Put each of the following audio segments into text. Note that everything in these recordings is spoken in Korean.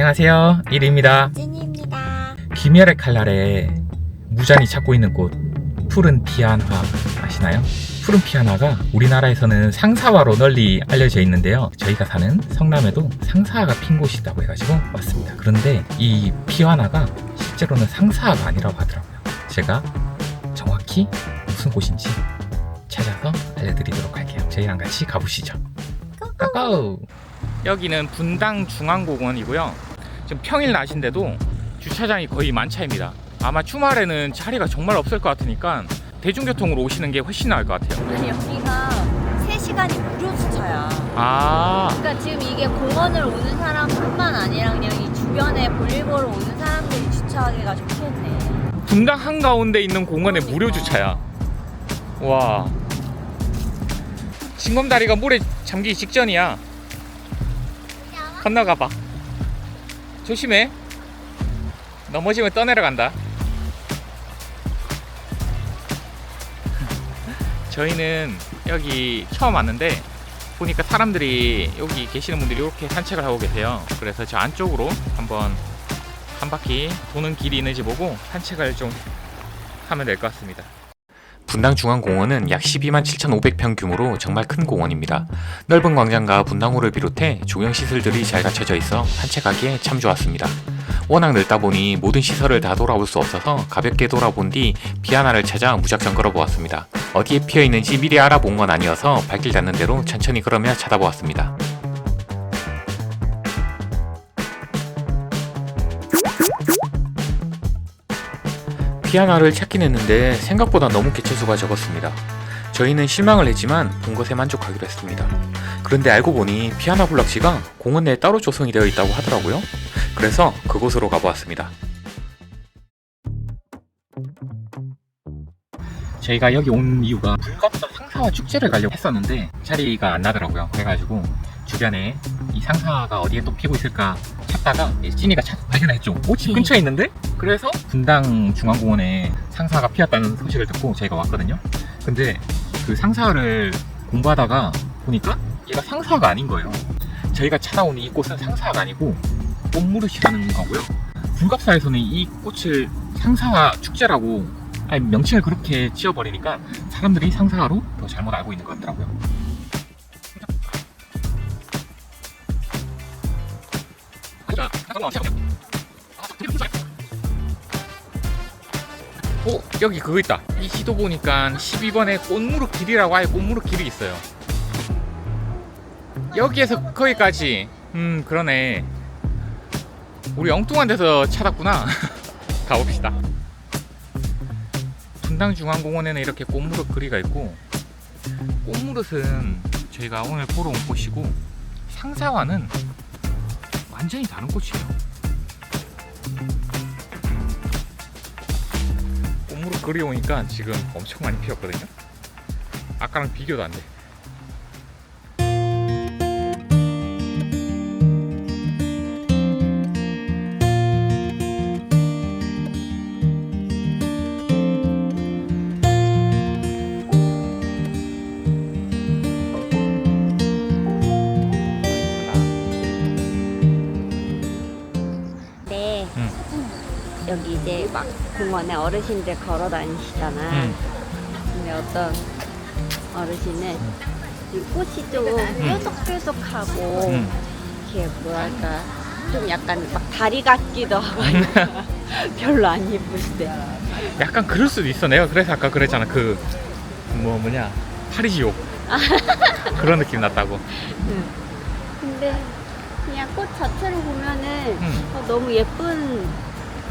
안녕하세요. 1위입니다. 찐입니다. 김열의 칼날에 무잔히 찾고 있는 꽃 푸른 피안화 아시나요? 푸른 피안화가 우리나라에서는 상사화로 널리 알려져 있는데요. 저희가 사는 성남에도 상사화가 핀 곳이 있다고 해가지고 왔습니다. 그런데 이 피안화가 실제로는 상사화가 아니라고 하더라고요. 제가 정확히 무슨 곳인지 찾아서 알려드리도록 할게요. 저희랑 같이 가보시죠. 고고! 여기는 분당 중앙공원이고요. 지금 평일 낮인데도 주차장이 거의 만차입니다. 아마 주말에는 자리가 정말 없을 것 같으니까 대중교통으로 오시는 게 훨씬 나을 것 같아요. 아니 여기가 3시간이 무료 주차야. 아, 그러니까 지금 이게 공원을 오는 사람뿐만 아니라 그냥 이 주변에 볼일 보러 오는 사람들이 주차하기가 좋겠네. 분당 한가운데 있는 공원에 무료 주차야. 와. 징검다리가 물에 잠기기 직전이야. 건너가 봐. 조심해. 넘어지면 떠내려간다. 저희는 여기 처음 왔는데 보니까 사람들이 여기 계시는 분들이 이렇게 산책을 하고 계세요. 그래서 저 안쪽으로 한번 한 바퀴 도는 길이 있는지 보고 산책을 좀 하면 될 것 같습니다. 분당중앙공원은 약 12만 7,500평 규모로 정말 큰 공원입니다. 넓은 광장과 분당호를 비롯해 조형 시설들이 잘 갖춰져 있어 산책하기에 참 좋았습니다. 워낙 넓다 보니 모든 시설을 다 돌아볼 수 없어서 가볍게 돌아본 뒤 피아나를 찾아 무작정 걸어보았습니다. 어디에 피어 있는지 미리 알아본 건 아니어서 발길 닿는 대로 천천히 걸으며 찾아보았습니다. 피아나를 찾긴 했는데 생각보다 너무 개체수가 적었습니다. 저희는 실망을 했지만 본 것에 만족하기로 했습니다. 그런데 알고 보니 피아나 블락지가 공원 내에 따로 조성이 되어 있다고 하더라고요. 그래서 그곳으로 가보았습니다. 저희가 여기 온 이유가 불갑사 상사화 축제를 가려고 했었는데 자리가 안 나더라고요. 그래가지고 주변에 이 상사화가 어디에 또 피고 있을까 찾다가 이 찐이가 찾 발견했죠. 오, 집 근처에 있는데? 그래서 분당 중앙공원에 상사가 피었다는 소식을 듣고 저희가 왔거든요. 근데 그 상사를 공부하다가 보니까 얘가 상사가 아닌 거예요. 저희가 찾아온 이 꽃은 상사가 아니고 꽃무릇이라는 거고요. 불갑사에서는 이 꽃을 상사화 축제라고 아니 명칭을 그렇게 지어버리니까 사람들이 상사화로 더 잘못 알고 있는 것 같더라고요. 어, 여기 그거 있다. 이 시도 보니까 12번에 꽃무릇 길이라고 아예 꽃무릇 길이 있어요. 여기에서 거기까지. 음, 그러네. 우리 엉뚱한 데서 찾았구나. 가봅시다. 분당중앙공원에는 이렇게 꽃무릇 거리가 있고 꽃무릇은 저희가 오늘 보러 온 꽃이고 상사화는 완전히 다른 꽃이에요. 꽃무릇 거리 오니까 지금 엄청 많이 피었거든요. 아까랑 비교도 안 돼. 여기 이제 막 공원에 어르신들 걸어 다니시잖아. 응. 근데 어떤 어르신은 이 꽃이 좀 뾰족뾰족하고 응. 이렇게 뭐랄까 좀 약간 막 다리 같기도 하고 별로 안 예쁘시대. 약간 그럴 수도 있어. 내가 그래서 아까 그랬잖아. 그 뭐 뭐냐 파리지옥 그런 느낌 났다고. 응. 근데 그냥 꽃 자체를 보면은 응. 어, 너무 예쁜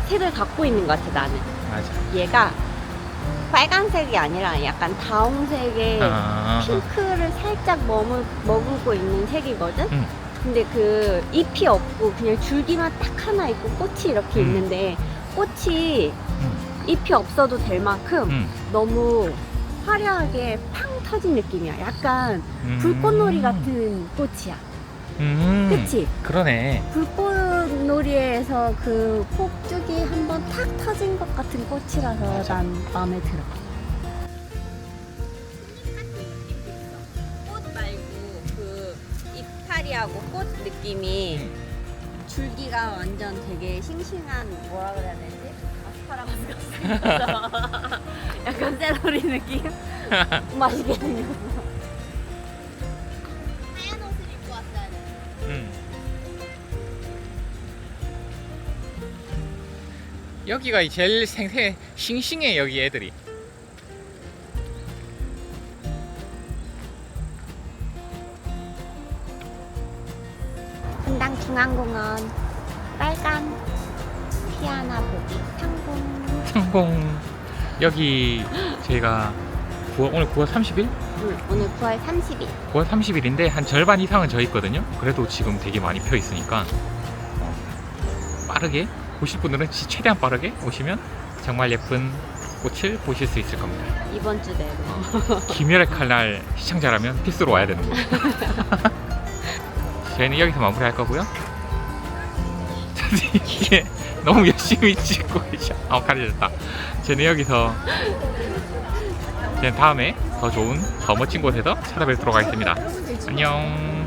색을 갖고 있는 것 같아 나는. 맞아. 얘가 빨간색이 아니라 약간 다홍색의 아, 핑크를 살짝 머물, 머금고 있는 색이거든? 응. 근데 그 잎이 없고 그냥 줄기만 딱 하나 있고 꽃이 이렇게 음. 있는데 꽃이 음. 잎이 없어도 될 만큼 음. 너무 화려하게 팡 터진 느낌이야. 약간 음. 불꽃놀이 같은 꽃이야. 음. 그치? 그러네. 불꽃 놀이에서 그 폭죽이 한번 탁 터진 것 같은 꽃이라서. 난 마음에 들어. 꽃 말고 그 이파리하고 꽃 느낌이 음. 줄기가 완전 되게 싱싱한 뭐라 그래야 되지? 아스파라거스 같은 약간 세로리 느낌? 생겼 여기가 제일 생생 싱싱해 여기 애들이. 분당 중앙공원 빨간 피아나 보기 상공. 성공. 여기 저희가 9월, 오늘 9월 30일? 응, 오늘 9월 30일. 9월 30일인데 한 절반 이상은 저 있거든요. 그래도 지금 되게 많이 펴 있으니까 어, 빠르게 보실 분들은 지- 최대한 빠르게 오시면 정말 예쁜 꽃을 보실 수 있을 겁니다. 이번 주 내로. 김열의 칼날 시청자라면 필수로 와야 되는 거예요. 저희는 여기서 마무리할 거고요. 이게 너무 열심히 찍고 계셔. 아, 가려졌다. 저는 여기서 저는 다음에 더 좋은, 더 멋진 곳에서 찾아뵙도록 하겠습니다. 안녕.